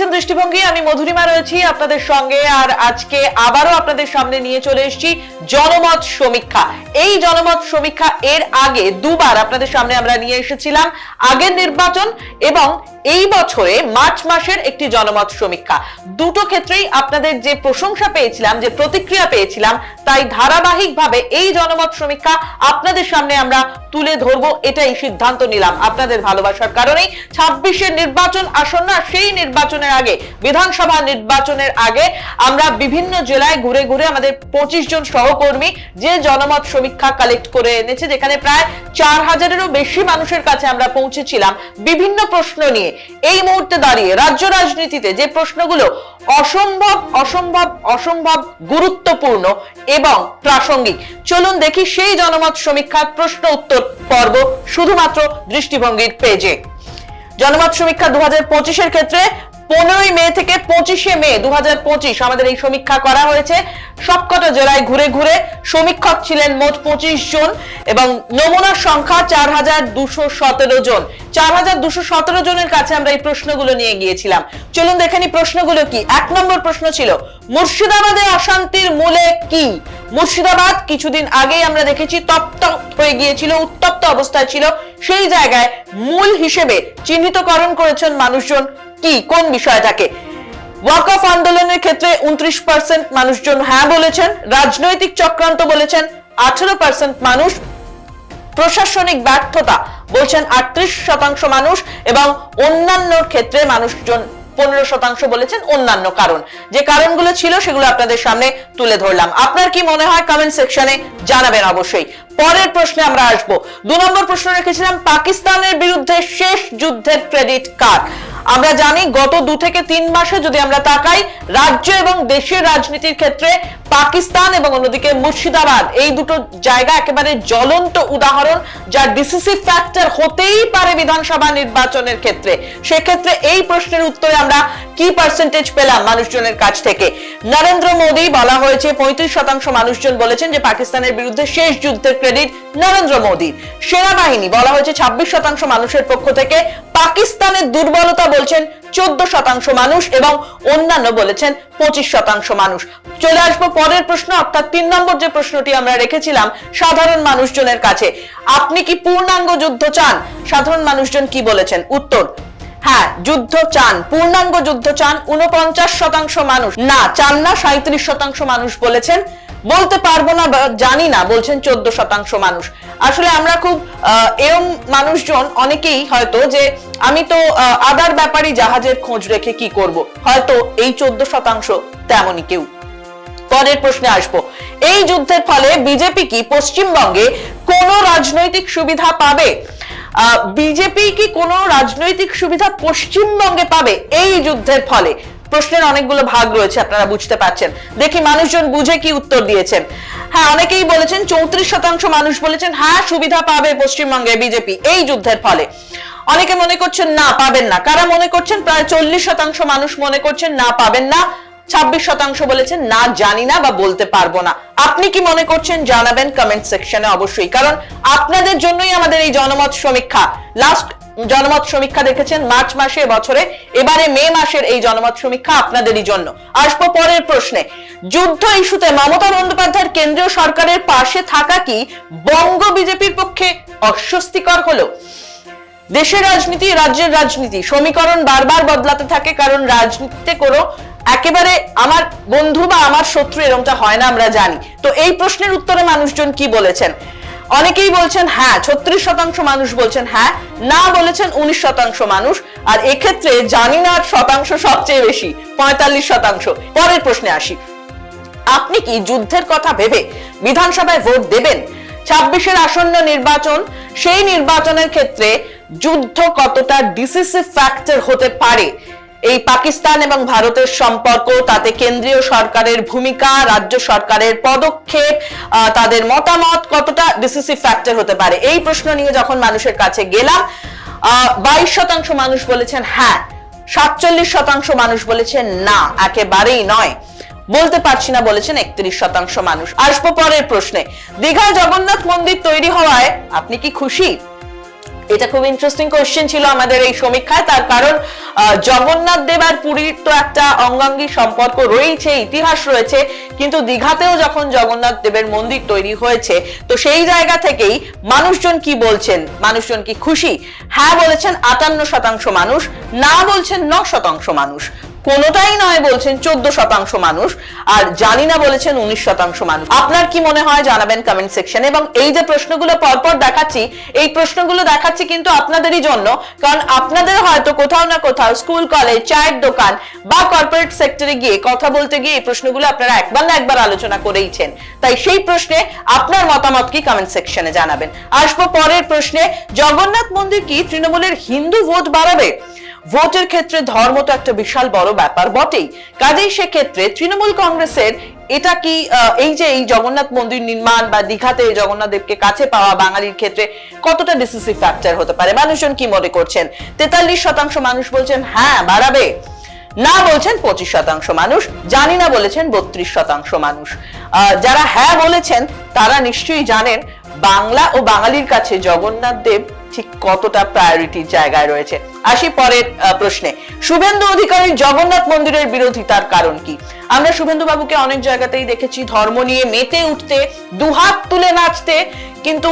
দেখছেন দৃষ্টিভঙ্গি, আমি মধুরিমা রয়েছি আপনাদের সঙ্গে, আর আজকে আবারও আপনাদের সামনে নিয়ে চলে এসেছি জনমত সমীক্ষা। এই জনমত সমীক্ষা এর আগে দুবার আপনাদের সামনে আমরা নিয়ে এসেছিলাম আগের নির্বাচন এবং এই বছরে মার্চ মাসের একটি জনমত সমীক্ষা। দুটো ক্ষেত্রেই আপনাদের যে প্রশংসা পেয়েছিলাম, যে প্রতিক্রিয়া পেয়েছিলাম, তাই ধারাবাহিকভাবে এই জনমত সমীক্ষা আপনাদের সামনে আমরা তুলে ধরবো, এটাই সিদ্ধান্ত নিলাম আপনাদের ভালোবাসার কারণেই। ছাব্বিশের নির্বাচন আসন্ন সেই নির্বাচনের আগে, বিধানসভা নির্বাচনের আগে আমরা বিভিন্ন জেলায় ঘুরে ঘুরে আমাদের পঁচিশ জন সহকর্মী যে জনমত সমীক্ষা কালেক্ট করে এনেছে, যেখানে প্রায় চার হাজারেরও বেশি মানুষের কাছে আমরা পৌঁছেছিলাম বিভিন্ন প্রশ্ন নিয়ে। এই মুহূর্তে দাঁড়িয়ে রাজ্য রাজনীতিতে যে প্রশ্নগুলো অসম্ভব অসম্ভব অসম্ভব গুরুত্বপূর্ণ এবং প্রাসঙ্গিক। চলুন দেখি সেই জনমত সমীক্ষার প্রশ্ন উত্তর পর্ব শুধুমাত্র দৃষ্টিভঙ্গির পেজে জনমত সমীক্ষা দু হাজার পঁচিশের ক্ষেত্রে পনেরোই মে থেকে পঁচিশে মে দু পঁচিশ আমাদের এই সমীক্ষা করা হয়েছে। সবকটা জেলায় ঘুরে ঘুরে সমীক্ষক ছিলেন মোট পঁচিশ জন এবং নমুনার সংখ্যা চার হাজার দুশো সতেরো জন। চার হাজার দুশো সতেরো জনের কাছে আমরা এই প্রশ্নগুলো নিয়ে গিয়েছিলাম। চলুন দেখে নি প্রশ্নগুলো কি। এক নম্বর প্রশ্ন ছিল, মুর্শিদাবাদে অশান্তির মূলে কি? মুর্শিদাবাদ কিছুদিন আগেই আমরা দেখেছি তপ্ত হয়ে গিয়েছিল, উত্তপ্ত অবস্থায় ছিল। সেই জায়গায় মূল হিসেবে চিহ্নিতকরণ করেছেন মানুষজন। কি, কোন বিষয়টাকে? ওয়াক অফ আন্দোলনের ক্ষেত্রে উনত্রিশ পার্সেন্ট মানুষজন হ্যাঁ বলেছেন, রাজনৈতিক চক্রান্ত বলেছেন, আঠেরো পার্সেন্ট মানুষ প্রশাসনিক ব্যর্থতা বলছেন, আটত্রিশ শতাংশ মানুষ এবং অন্যান্য ক্ষেত্রে মানুষজন পনেরো শতাংশ বলেছেন অন্যান্য কারণ। যে কারণগুলো ছিল সেগুলো আপনাদের সামনে তুলে ধরলাম। আপনার কি মনে হয়? কমেন্ট সেকশনে জানাবেন অবশ্যই। পরের প্রশ্নে আমরা আসব। দু নম্বর প্রশ্ন রেখেছিলাম, পাকিস্তানের বিরুদ্ধে শেষ যুদ্ধের ক্রেডিট কার আমরা জানি, গত দু থেকে তিন মাসে যদি আমরা তাকাই, রাজ্য এবং দেশের রাজনীতির ক্ষেত্রে পাকিস্তান এবং অন্যদিকে মুর্শিদাবাদ, এই দুটো জায়গা একেবারে জ্বলন্ত উদাহরণ, যা ডিসিসিভ ফ্যাক্টর হতেই পারে বিধানসভা নির্বাচনের ক্ষেত্রে। সেক্ষেত্রে এই প্রশ্নের উত্তরে আমরা কি পার্সেন্টেজ পেলাম মানুষজনের কাছ থেকে? নরেন্দ্র মোদী বলা হয়েছে, পঁয়ত্রিশ শতাংশ মানুষজন বলেছেন যে পাকিস্তানের বিরুদ্ধে শেষ যুদ্ধের ক্রেডিট নরেন্দ্র মোদীর। সেনাবাহিনী বলা হয়েছে ছাব্বিশ শতাংশ মানুষের পক্ষ থেকে পাকিস্তানের দুর্বলতা বলছেন চোদ্দ শতাংশ মানুষ এবং অন্যান্য বলেছেন পঁচিশ শতাংশ মানুষ। চলে আসব পরের প্রশ্ন, অর্থাৎ তিন নম্বর যে প্রশ্নটি আমরা রেখেছিলাম, সাধারণ মানুষজনের কাছে। আপনি কি পূর্ণাঙ্গ যুদ্ধ চান? সাধারণ মানুষজন কি বলেছেন? উত্তর হ্যাঁ যুদ্ধ চান। পূর্ণাঙ্গ যুদ্ধ চান উনপঞ্চাশ শতাংশ মানুষ। না, চান না সাঁত্রিশ শতাংশ মানুষ বলেছেন। বলতে পারব না জানি না, বলছেন চোদ্দ শতাংশ মানুষ। আসলে আমরা খুব এরম মানুষজন অনেকেই হয়তো যে আমি তো আদার ব্যাপারই জাহাজের খোঁজ রেখে কি করব। হয়তো এই চোদ্দ শতাংশ তেমনই কেউ। পরের প্রশ্নে আসব। এই যুদ্ধের ফলে বিজেপি কি পশ্চিমবঙ্গে কোন রাজনৈতিক সুবিধা পাবে? বিজেপি কি কোনো রাজনৈতিক সুবিধা পশ্চিমবঙ্গে পাবে? এই যুদ্ধের ফলে। প্রশ্নের অনেকগুলো ভাগ রয়েছে, আপনারা বুঝতে পারছেন। দেখি মানুষজন বুঝে কি উত্তর দিয়েছেন। হ্যাঁ অনেকেই বলেছেন চৌত্রিশ শতাংশ মানুষ বলেছেন হ্যাঁ সুবিধা পাবে পশ্চিমবঙ্গে বিজেপি এই যুদ্ধের ফলে। অনেকে মনে করছেন না, পাবেন না। কারা মনে করছেন? প্রায় চল্লিশ শতাংশ মানুষ মনে করছেন না, পাবেন না। ছাব্বিশ শতাংশ বলেছেন, না, জানি না বা বলতে পারব না। আপনি কি মনে করছেন? জানাবেন কমেন্ট সেকশনে অবশ্যই। কারণ আপনাদের জন্যই আমাদের এই জনমত সমীক্ষা। লাস্ট জনমত সমীক্ষা দেখেছেন মার্চ মাসে বছরে এবারে মে মাসের এই জনমত সমীক্ষা আপনাদেরই জন্য। আসব পরের প্রশ্নে। যুদ্ধ ইস্যুতে মমতা বন্দ্যোপাধ্যায়ের কেন্দ্রীয় সরকারের পাশে থাকা কি বঙ্গ বিজেপির পক্ষে অস্বস্তিকর হলো? দেশের রাজনীতি, রাজ্যের রাজনীতি। সমীকরণ বারবার বদলাতে থাকে, কারণ রাজনীতিতে কোনো একেবারে আমার বন্ধু বা আমার শত্রু এরকমটা হয় না, আমরা জানি। তো এই প্রশ্নের উত্তরে মানুষজন কি বলেছেন? অনেকেই বলছেন হ্যাঁ ছত্রিশ শতাংশ মানুষ বলছেন হ্যাঁ না বলেছেন উনিশ শতাংশ মানুষ। আর এক্ষেত্রে জানি না শতাংশ সবচেয়ে বেশি, পঁয়তাল্লিশ শতাংশ। পরের প্রশ্নে আসি। আপনি কি যুদ্ধের কথা ভেবে বিধানসভায় ভোট দেবেন? ছাব্বিশের আসন্ন নির্বাচন, সেই নির্বাচনের ক্ষেত্রে যুদ্ধ কতটা ডিসিসিভ ফ্যাক্টর হতে পারে? এই পাকিস্তান এবং ভারতের সম্পর্ক, তাতে কেন্দ্রীয় সরকারের ভূমিকা, রাজ্য সরকারের পদক্ষেপ তাদের মতামত কতটা ডিসিসিভ ফ্যাক্টর হতে পারে? এই প্রশ্ন নিয়ে যখন মানুষের কাছে গেলাম বাইশ শতাংশ মানুষ বলেছেন হ্যাঁ সাতচল্লিশ শতাংশ মানুষ বলেছেন না, একেবারেই নয়। বলতে পারছি না বলেছেন একত্রিশ শতাংশ মানুষ। আসব পরের প্রশ্নে। দীঘায় জগন্নাথ মন্দির তৈরি হওয়ায় আপনি কি খুশি? এটা খুব ইন্টারেস্টিং কোয়েশ্চেন ছিল আমাদের এই সমীক্ষায়। তার কারণ জগন্নাথ দেব আর পুরীর তো একটা অঙ্গাঙ্গী সম্পর্ক রয়েছে, ইতিহাস রয়েছে, কিন্তু দীঘাতেও যখন জগন্নাথ দেবের মন্দির তৈরি হয়েছে, তো সেই জায়গা থেকেই মানুষজন কি বলছেন, মানুষজন কি খুশি? হ্যাঁ বলেছেন আটান্ন শতাংশ মানুষ, না বলছেন ন শতাংশ মানুষ। কোনোটাই নয় বলছেন চোদ্দ শতাংশ মানুষ, আর জানি না বলেছেন উনিশ শতাংশ মানুষ। আপনার কি মনে হয় জানাবেন কমেন্ট সেকশন এবং এই যে প্রশ্নগুলো পরপর দেখাচ্ছি, এই প্রশ্নগুলো দেখাচ্ছি কিন্তু আপনাদেরই জন্য, কারণ আপনাদের হয়তো কোথাও না কোথাও স্কুল কলেজ চায়ের দোকান বা কর্পোরেট সেক্টরে গিয়ে কথা বলতে গিয়ে এই প্রশ্নগুলো আপনারা একবার না একবার আলোচনা করেইছেন। তাই সেই প্রশ্নে আপনার মতামত কি কমেন্ট সেকশনে জানাবেন। আসব পরের প্রশ্নে, জগন্নাথ মন্দির কি তৃণমূলের হিন্দু ভোট বাড়াবে? ভোটের ক্ষেত্রে ধর্ম তো একটা বিশাল বড় ব্যাপার, বটেই। কাজেই সেক্ষেত্রে তৃণমূল কংগ্রেসের এটা কি এই যে এই জগন্নাথ মন্দির নির্মাণ বা দীঘাতে জগন্নাথ দেবকে কাছে পাওয়া বাঙালির ক্ষেত্রে কতটা ডিসিসিভ ফ্যাক্টর হতে পারে? মানুষজন কি মনে করছেন? তেতাল্লিশ শতাংশ মানুষ বলছেন হ্যাঁ বাড়াবে। না বলছেন পঁচিশ শতাংশ মানুষ, জানি না বলেছেন বত্রিশ শতাংশ মানুষ। যারা হ্যাঁ বলেছেন, তারা নিশ্চয়ই জানেন, বাংলা ও বাঙালির কাছে জগন্নাথ দেব ঠিক কতটা প্রায়োরিটির জায়গায় রয়েছে? আসি পরের প্রশ্নে। শুভেন্দু অধিকারীর জগন্নাথ মন্দিরের বিরোধিতার কারণ কি? আমরা শুভেন্দু বাবুকে অনেক জায়গাতেই দেখেছি, ধর্ম নিয়ে মেতে উঠতে, দুহাত তুলে নাচতে, কিন্তু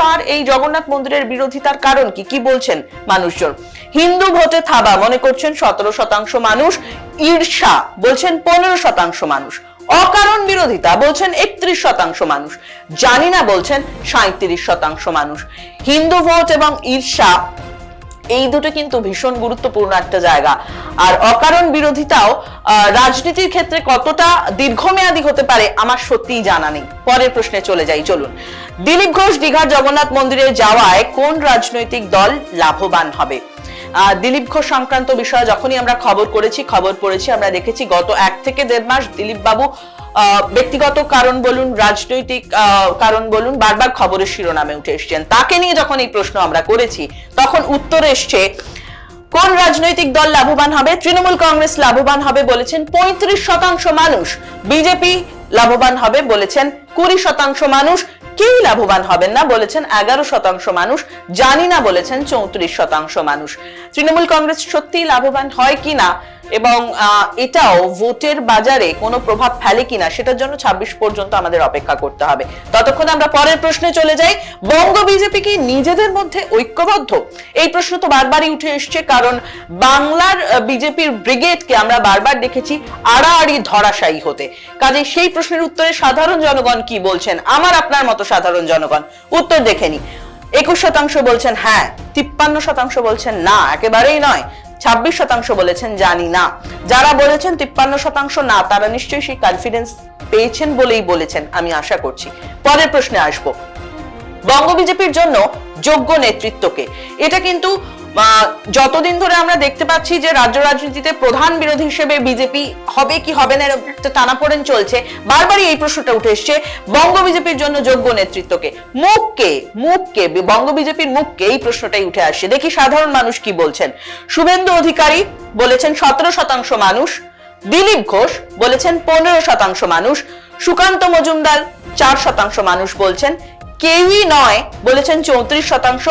তার এই জগন্নাথ মন্দিরের বিরোধিতার কারণ কি? কি বলছেন মানুষজন? হিন্দু ভোটে থাবা, মনে করছেন সতেরো শতাংশ মানুষ, ঈর্ষা, বলছেন পনেরো শতাংশ মানুষ। অকারণ বিরোধিতা বলছেন একত্রিশ শতাংশ মানুষ। জানি না বলছেন সাঁত্রিশ শতাংশ মানুষ। হিন্দু ভোট এবং ঈর্ষা, এই দুটো কিন্তু ভীষণ গুরুত্বপূর্ণ একটা জায়গা। আর অকারণ বিরোধিতাও রাজনীতির ক্ষেত্রে কতটা দীর্ঘমেয়াদী হতে পারে আমার সত্যিই জানা নেই। পরের প্রশ্নে চলে যাই, চলুন। দিলীপ ঘোষ দীঘার জগন্নাথ মন্দিরে যাওয়ায় কোন রাজনৈতিক দল লাভবান হবে? দিলীপ ঘোষ সংক্রান্ত বিষয়ে যখনই আমরা খবর করেছি, খবর পড়েছি, আমরা দেখেছি গত এক থেকে দেড় মাস দিলীপ বাবু ব্যক্তিগত কারণ বলুন, রাজনৈতিক কারণ বলুন, বারবার খবরের শিরোনামে উঠে এসছেন। তাকে নিয়ে যখন এই প্রশ্ন আমরা করেছি, তখন উত্তর এসছে, কোন রাজনৈতিক দল লাভবান হবে? তৃণমূল কংগ্রেস লাভবান হবে বলেছেন পঁয়ত্রিশ শতাংশ মানুষ। বিজেপি লাভবান হবে বলেছেন কুড়ি শতাংশ মানুষ। কেউ লাভবান হবেন না, বলেছেন এগারো শতাংশ মানুষ, জানি না বলেছেন চৌত্রিশ শতাংশ মানুষ। তৃণমূল কংগ্রেস সত্যিই লাভবান হয় কিনা এবং এটাও ভোটের বাজারে কোনো প্রভাব ফেলে কিনা সেটার জন্য ছাব্বিশ পর্যন্ত আমাদের অপেক্ষা করতে হবে। ততক্ষণ আমরা পরের প্রশ্নে চলে যাই। বঙ্গ বিজেপি কি নিজেদের মধ্যে ঐক্যবদ্ধ? এই প্রশ্ন তো বারবারই উঠে এসছে, কারণ বাংলার বিজেপির ব্রিগেডকে আমরা বারবার দেখেছি আড়াআড়ি ধরাশায়ী হতে। কাজে সেই প্রশ্নের উত্তরে সাধারণ জনগণ কি বলছেন? আমার আপনার মতো সাধারণ জনগণ। উত্তর দেখেনি একুশ শতাংশ বলছেন হ্যাঁ তিপ্পান্ন শতাংশ বলছেন, না, একেবারেই নয়। ছাব্বিশ শতাংশ বলেছেন, জানি না। যারা বলেছেন তিপ্পান্ন শতাংশ না, তারা নিশ্চয়ই সেই কনফিডেন্স পেয়েছেন বলেই বলেছেন, আমি আশা করছি। পরের প্রশ্নে আসব। বঙ্গ বিজেপির জন্য যোগ্য নেতৃত্বকে। এটা কিন্তু যতদিন ধরে আমরা দেখতে পাচ্ছি যে রাজ্য রাজনীতিতে প্রধান বিরোধী হিসেবে বিজেপি হবে কি হবে না এরকম একটা টানাপোড়েন চলছে, বারবারই এই প্রশ্নটা উঠে এসছে বঙ্গ বিজেপির জন্য যোগ্য নেতৃত্বকে। মুখকে মুখকে বঙ্গ বিজেপির মুখকে এই প্রশ্নটাই উঠে আসছে। দেখি সাধারণ মানুষ কি বলছেন। শুভেন্দু অধিকারী বলেছেন সতেরো শতাংশ মানুষ, দিলীপ ঘোষ বলেছেন পনেরো শতাংশ মানুষ, সুকান্ত মজুমদার চার শতাংশ মানুষ বলছেন, কেউই নয় বলেছেন চৌত্রিশ শতাংশ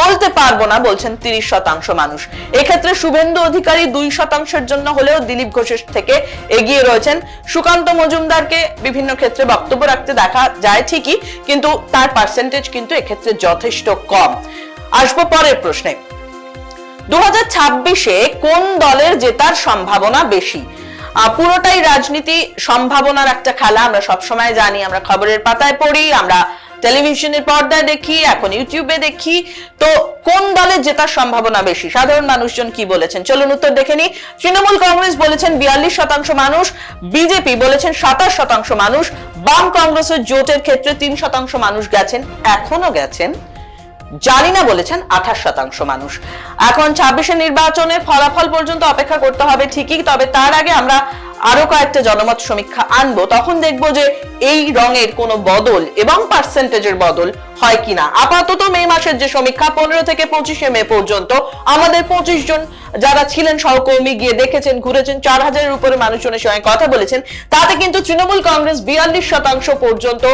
বলতে পারব না বলছেন তিরিশ শতাংশ মানুষ। এক্ষেত্রে শুভেন্দু অধিকারী দুই শতাংশের জন্য হলেও দিলীপ ঘোষের থেকে এগিয়ে রয়েছেন সুকান্ত মজুমদারকে বিভিন্ন ক্ষেত্রে বক্তব্য রাখতে দেখা যায় ঠিকই, কিন্তু তার পার্সেন্টেজ কিন্তু এক্ষেত্রে যথেষ্ট কম। আসব পরের প্রশ্নে। দু কোন দলের জেতার সম্ভাবনা বেশি? পুরোটাই রাজনীতি সম্ভাবনার একটা খেলা, আমরা সবসময় জানি, আমরা খবরের পাতায় পড়ি, আমরা টেলিভিশনের পর্দায় দেখি, এখন ইউটিউবে দেখি। তো কোন দলের জেতার সম্ভাবনা বেশি? সাধারণ মানুষজন কি বলেছেন? চলুন উত্তর দেখে নি তৃণমূল কংগ্রেস বলেছেন বিয়াল্লিশ শতাংশ মানুষ, বিজেপি বলেছেন সাতাশ শতাংশ মানুষ, বাম কংগ্রেসের জোটের ক্ষেত্রে তিন শতাংশ মানুষ গেছেন, এখনও গেছেন। জানি না বলেছেন আঠাশ শতাংশ মানুষ। এখন ছাব্বিশে নির্বাচনের ফলাফল পর্যন্ত অপেক্ষা করতে হবে ঠিকই, তবে তার আগে আমরা আরও কয়েকটা জনমত সমীক্ষা আনব, তখন দেখব যে এই রঙের কোনো বদল এবং পার্সেন্টেজের বদল হয় কিনা। আপাতত মে মাসের যে সমীক্ষা, পনেরো থেকে পঁচিশে মে পর্যন্ত আমাদের পঁচিশ জন যারা ছিলেন সহকর্মী গিয়ে দেখেছেন, ঘুরেছেন, চার হাজারের উপরে মানুষজনের সঙ্গে কথা বলেছেন, তাতে কিন্তু তৃণমূল কংগ্রেস বিয়াল্লিশ শতাংশ পর্যন্ত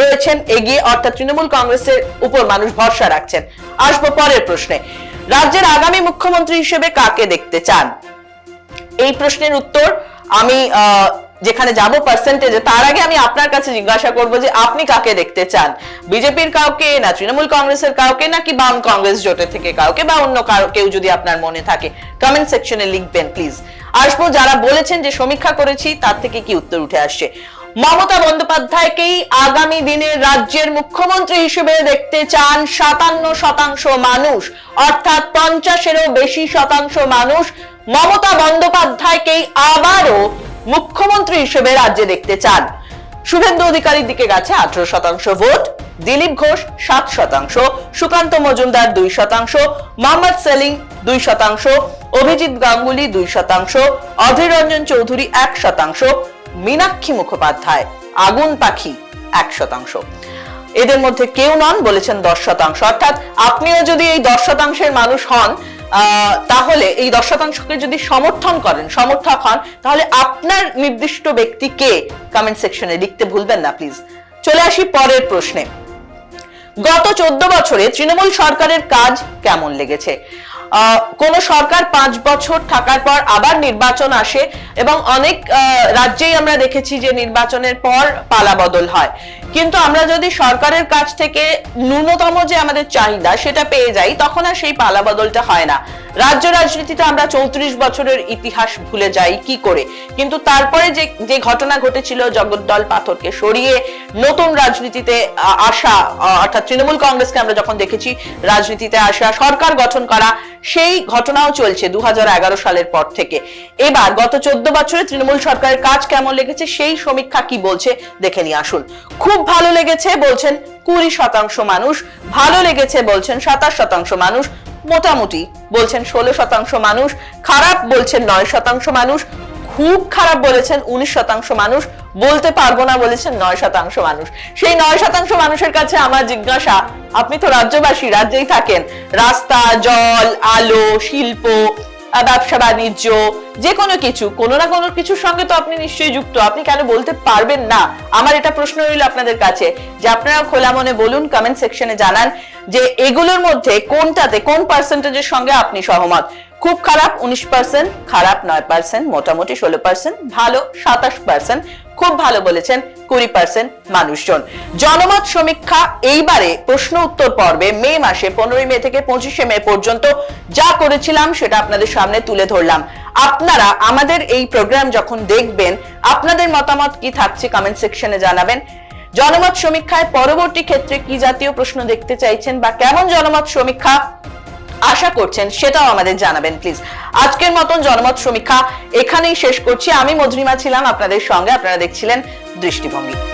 রয়েছেন, এগিয়ে অর্থাৎ তৃণমূল কংগ্রেসের উপর মানুষ ভরসা রাখছেন। আসব পরের প্রশ্নে। রাজ্যের আগামী মুখ্যমন্ত্রী হিসেবে কাকে দেখতে চান? এই প্রশ্নের উত্তর আমি যেখানে যাব পার্সেন্টেজে তার আগে আমি আপনার কাছে জিজ্ঞাসা করব যে আপনি কাকে দেখতে চান? বিজেপির কাউকে না তৃণমূল কংগ্রেসের কাউকে, নাকি বাম কংগ্রেস জোটের থেকে কাউকে, বা অন্য কেউ যদি আপনার মনে থাকে? কমেন্ট সেকশনে লিখবেন প্লিজ আসব, যারা বলেছেন যে সমীক্ষা করেছি, তার থেকে কি উত্তর উঠে আসছে? মমতা বন্দ্যোপাধ্যায়কেই আগামী দিনে রাজ্যের মুখ্যমন্ত্রী হিসেবে দেখতে চান সাতান্ন শতাংশ মানুষ। অর্থাৎ পঞ্চাশেরও বেশি শতাংশ মানুষ মমতা বন্দ্যোপাধ্যায়কেই আবারও মুখ্যমন্ত্রী হিসেবে রাজ্যে দেখতে চান। শুভেন্দু অধিকারীর দিকে গেছে আঠারো শতাংশ ভোট, দিলীপ ঘোষ সাত শতাংশ, সুকান্ত মজুমদার দুই শতাংশ, মোহাম্মদ সেলিম দুই শতাংশ, অভিজিৎ গাঙ্গুলি দুই শতাংশ, অধীর রঞ্জন চৌধুরী এক শতাংশ, মীনাক্ষী মুখোপাধ্যায় আগুন পাখি এক শতাংশ। এদের মধ্যে কেউ নন বলেছেন দশ শতাংশ। অর্থাৎ আপনিও যদি এই দশ শতাংশের মানুষ হন তাহলে এই দশ শতাংশকে যদি সমর্থন করেন, সমর্থক হন, তাহলে আপনার নির্দিষ্ট ব্যক্তি কে কমেন্ট সেকশনে লিখতে ভুলবেন না প্লিজ চলে আসি পরের প্রশ্নে। গত চোদ্দ বছরে তৃণমূল সরকারের কাজ কেমন লেগেছে? কোন সরকার পাঁচ বছর থাকার পর আবার নির্বাচন আসে এবং অনেক রাজ্যেই আমরা দেখেছি যে নির্বাচনের পর পালা বদল হয়। কিন্তু আমরা যদি সরকারের কাছ থেকে ন্যূনতম যে আমাদের চাহিদা সেটা পেয়ে যাই, তখন আর সেই পালা বদলটা হয় না। রাজ্য রাজনীতিতে আমরা চৌত্রিশ বছরের ইতিহাস ভুলে যাই কি করে? কিন্তু তারপরে যে যে ঘটনা ঘটেছিল জগদ্দল পাথরকে সরিয়ে নতুন রাজনীতিতে আসা অর্থাৎ তৃণমূল কংগ্রেসকে আমরা যখন দেখেছি, রাজনীতিতে আসা, সরকার গঠন করা, সেই ঘটনাও চলছে দু হাজার এগারো সালের পর থেকে। এবার গত চোদ্দ বছরে তৃণমূল সরকারের কাজ কেমন লেগেছে, সেই সমীক্ষা কি বলছে, দেখে নিয়ে আসুন। খুব ভালো লেগেছে বলছেন কুড়ি শতাংশ মানুষ, ভালো লেগেছে বলছেন সাতাশ শতাংশ মানুষ, মোটামুটি বলছেন ষোলো শতাংশ মানুষ, খারাপ বলছেন নয় শতাংশ মানুষ, খুব খারাপ বলেছেন উনিশ শতাংশ মানুষ, বলতে পারব না বলেছেন নয় শতাংশ মানুষ। সেই নয় শতাংশ মানুষের কাছে আমার জিজ্ঞাসা, আপনি তো রাজ্যবাসী, রাজ্যেই থাকেন। রাস্তা, জল, আলো, শিল্প ব্যবসা বাণিজ্য যে কোনো কিছু, কোনো না কোনো কিছুর সঙ্গে তো আপনি নিশ্চয়ই যুক্ত। আপনি কেন বলতে পারবেন না? আমার এটা প্রশ্ন রইল আপনাদের কাছে। যে আপনারা খোলা মনে বলুন কমেন্ট সেকশনে জানান যে এগুলোর মধ্যে কোনটাতে, কোন পার্সেন্টেজের সঙ্গে আপনি সহমত? খুব খারাপ, উনিশ পার্সেন্ট খারাপ নয় পার্সেন্ট মোটামুটি ষোলো পার্সেন্ট ভালো সাতাশ পার্সেন্ট খুব ভালো বলেছেন কুড়ি পার্সেন্ট মানুষজন। জনমত সমীক্ষা, এইবারে প্রশ্ন উত্তর পর্বে, মে মাসে, পনেরোই মে থেকে পঁচিশে মে পর্যন্ত যা করেছিলাম সেটা আপনাদের সামনে তুলে ধরলাম। আপনারা আমাদের এই প্রোগ্রাম যখন দেখবেন, আপনাদের মতামত কি থাকছে কমেন্ট সেকশনে জানাবেন। জনমত সমীক্ষায় পরবর্তী ক্ষেত্রে কি জাতীয় প্রশ্ন দেখতে চাইছেন বা কেমন জনমত সমীক্ষা আশা করছেন সেটাও আমাদের জানাবেন প্লিজ আজকের মতন জনমত সমীক্ষা এখানেই শেষ করছি। আমি মধুরিমা ছিলাম আপনাদের সঙ্গে। আপনারা দেখছিলেন দৃষ্টিভঙ্গি।